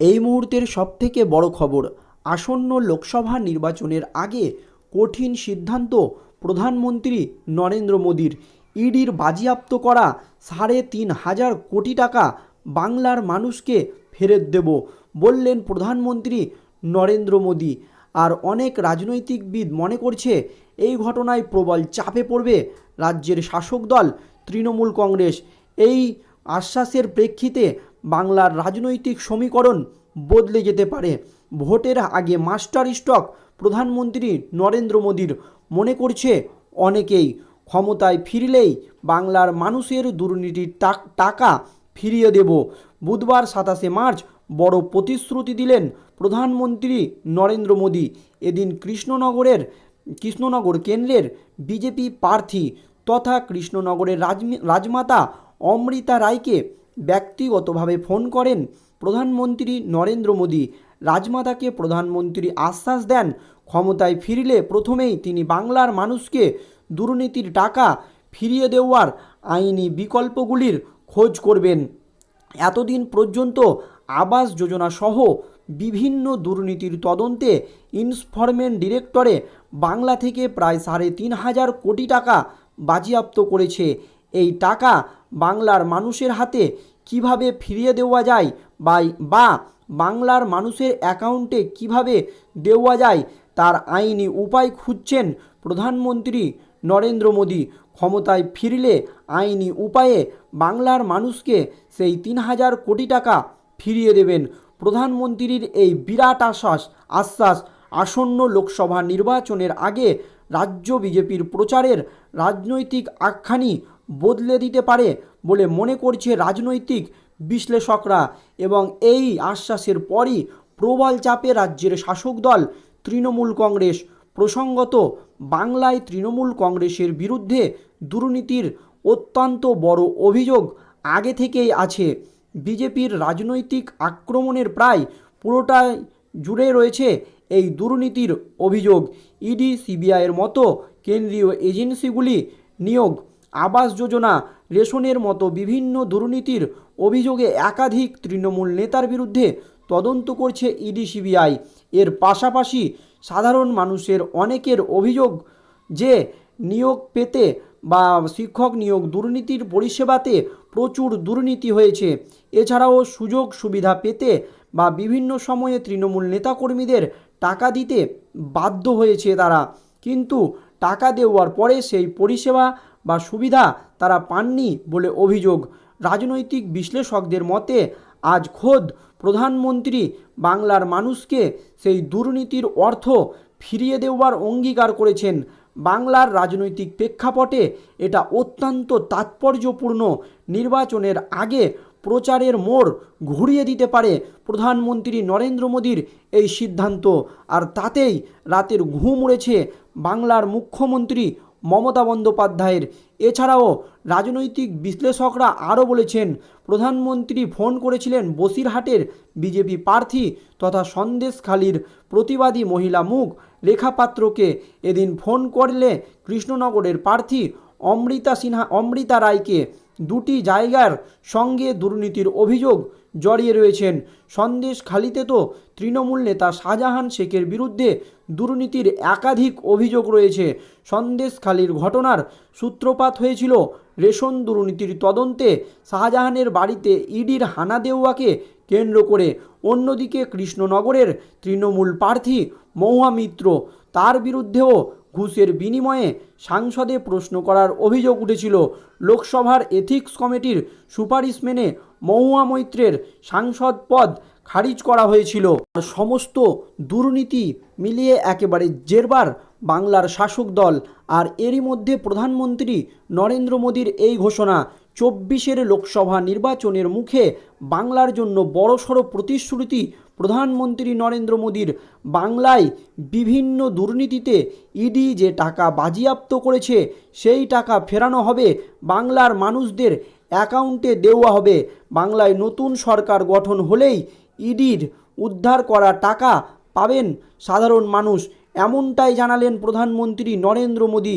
এই মুহূর্তের সবথেকে বড় খবর, আসন্ন লোকসভা নির্বাচনের আগে কঠিন সিদ্ধান্ত প্রধানমন্ত্রী নরেন্দ্র মোদীর। ইডির বাজিয়াপ্ত করা সাড়ে তিন হাজার কোটি টাকা বাংলার মানুষকে ফেরত দেব বললেন প্রধানমন্ত্রী নরেন্দ্র মোদী। আর অনেক রাজনৈতিকবিদ মনে করছে এই ঘটনায় প্রবল চাপে পড়বে রাজ্যের শাসক দল, তৃণমূল কংগ্রেস। এই আশ্বাসের প্রেক্ষিতে বাংলার রাজনৈতিক সমীকরণ বদলে যেতে পারে। ভোটের আগে মাস্টার স্টক প্রধানমন্ত্রী নরেন্দ্র মোদীর মনে করছে অনেকেই। ক্ষমতায় ফিরলেই বাংলার মানুষের দুর্নীতির টাক- ফিরিয়ে দেব। বুধবার সাতাশে মার্চ বড় প্রতিশ্রুতি দিলেন প্রধানমন্ত্রী নরেন্দ্র মোদী। এদিন কৃষ্ণনগরের, কৃষ্ণনগর কেন্দ্রের বিজেপি প্রার্থী তথা কৃষ্ণনগরের রাজমি- রাজমাতা অমৃতা রায়কে ব্যক্তিগতভাবে ফোন করেন প্রধানমন্ত্রী নরেন্দ্র মোদী। রাজমাতাকে প্রধানমন্ত্রী আশ্বাস দেন, ক্ষমতায় ফিরলে প্রথমেই তিনি বাংলার মানুষকে দুর্নীতির টাকা ফিরিয়ে দেওয়ার আইনি বিকল্পগুলির খোঁজ করবেন। এতদিন পর্যন্ত আবাস যোজনা সহ বিভিন্ন দুর্নীতির তদন্তে ইনফরমেন্ট ডিরেক্টরে বাংলা থেকে প্রায় সাড়ে তিন হাজার কোটি টাকা বাজেয়াপ্ত করেছে। এই টাকা বাংলার মানুষের হাতে কীভাবে ফিরিয়ে দেওয়া যায় বা বাংলার মানুষের অ্যাকাউন্টে কীভাবে দেওয়া যায় তার আইনি উপায় খুঁজছেন প্রধানমন্ত্রী নরেন্দ্র মোদী। ক্ষমতায় ফিরলে আইনি উপায়ে বাংলার মানুষকে সেই তিন হাজার কোটি টাকা ফিরিয়ে দেবেন প্রধানমন্ত্রীর এই বিরাট আশ্বাস আশ্বাস আসন্ন লোকসভা নির্বাচনের আগে রাজ্য বিজেপির প্রচারের রাজনৈতিক আখ্যানি বদলে দিতে পারে বলে মনে করছে রাজনৈতিক বিশ্লেষকরা এবং এই আশ্বাসের পরই প্রবল চাপে রাজ্যের শাসক দল তৃণমূল কংগ্রেস প্রসঙ্গত বাংলায় তৃণমূল কংগ্রেসের বিরুদ্ধে দুর্নীতির অত্যন্ত বড় অভিযোগ আগে থেকেই আছে। বিজেপির রাজনৈতিক আক্রমণের প্রায় পুরোটাই জুড়ে রয়েছে এই দুর্নীতির অভিযোগ। ইডি, সিবিআইয়ের মতো কেন্দ্রীয় এজেন্সিগুলি নিয়োগ আবাস যোজনা রেশনের মতো বিভিন্ন দুর্নীতির অভিযোগে একাধিক তৃণমূল নেতার বিরুদ্ধে তদন্ত করছে ইডি সিবিআই। এর পাশাপাশি সাধারণ মানুষের অনেকের অভিযোগ যে নিয়োগ পেতে বা শিক্ষক নিয়োগ দুর্নীতির পরিষেবাতে প্রচুর দুর্নীতি হয়েছে। এছাড়াও সুযোগ সুবিধা পেতে বা বিভিন্ন সময়ে তৃণমূল নেতাকর্মীদের টাকা দিতে বাধ্য হয়েছে তারা। কিন্তু টাকা দেওয়ার পরে সেই পরিষেবা বা সুবিধা তারা পাননি বলে অভিযোগ। রাজনৈতিক বিশ্লেষকদের মতে, আজ খোদ প্রধানমন্ত্রী বাংলার মানুষকে সেই দুর্নীতির অর্থ ফিরিয়ে দেওয়ার অঙ্গীকার করেছেন। বাংলার রাজনৈতিক প্রেক্ষাপটে এটা অত্যন্ত তাৎপর্যপূর্ণ। নির্বাচনের আগে প্রচারের মোড় ঘুরিয়ে দিতে পারে প্রধানমন্ত্রী নরেন্দ্র মোদীর এই সিদ্ধান্ত। আর তাতেই রাতের ঘুম উড়েছে বাংলার মুখ্যমন্ত্রী মমতা বন্দ্যোপাধ্যায়ের। এছাড়াও রাজনৈতিক বিশ্লেষকরা আরও বলেছেন, প্রধানমন্ত্রী ফোন করেছিলেন বসিরহাটের বিজেপি প্রার্থী তথা সন্দেশখালীর প্রতিবাদী মহিলা মুখ রেখা পাত্রকে এদিন ফোন করলে কৃষ্ণনগরের প্রার্থী অমৃতা সিনহা, অমৃতা রায়কে দুটি জায়গার সঙ্গে দুর্নীতির অভিযোগ জড়িয়ে রয়েছেন। সন্দেশখালিতে তো তৃণমূল নেতা শাহজাহান শেখের বিরুদ্ধে দুর্নীতির একাধিক অভিযোগ রয়েছে। সন্দেশখালির ঘটনার সূত্রপাত হয়েছিল রেশন দুর্নীতির তদন্তে। শাহজাহানের বাড়িতে ইডির হানা দেওয়াকে কেন্দ্র করে। অন্যদিকে কৃষ্ণনগরের তৃণমূল প্রার্থী মহুয়া মিত্র তার বিরুদ্ধেও ঘুষের বিনিময়ে সাংসদে প্রশ্ন করার অভিযোগ উঠেছিল। লোকসভার এথিক্স কমিটির সুপারিশ মেনে মহুয়া মৈত্রের সাংসদ পদ খারিজ করা হয়েছিল। সমস্ত দুর্নীতি মিলিয়ে একেবারে জেরবার বাংলার শাসক দল। আর এরই মধ্যে প্রধানমন্ত্রী নরেন্দ্র মোদীর এই ঘোষণা, চব্বিশের লোকসভা নির্বাচনের মুখে বাংলার জন্য বড়সড় প্রতিশ্রুতি প্রধানমন্ত্রী নরেন্দ্র মোদীর বাংলায় বিভিন্ন দুর্নীতিতে ইডি যে টাকা বাজেয়াপ্ত করেছে, সেই টাকা ফেরানো হবে, বাংলার মানুষদের অ্যাকাউন্টে দেওয়া হবে। বাংলায় নতুন সরকার গঠন হলেই ইডির উদ্ধার করা টাকা পাবেন সাধারণ মানুষ। এমনটাই জানালেন প্রধানমন্ত্রী নরেন্দ্র মোদী।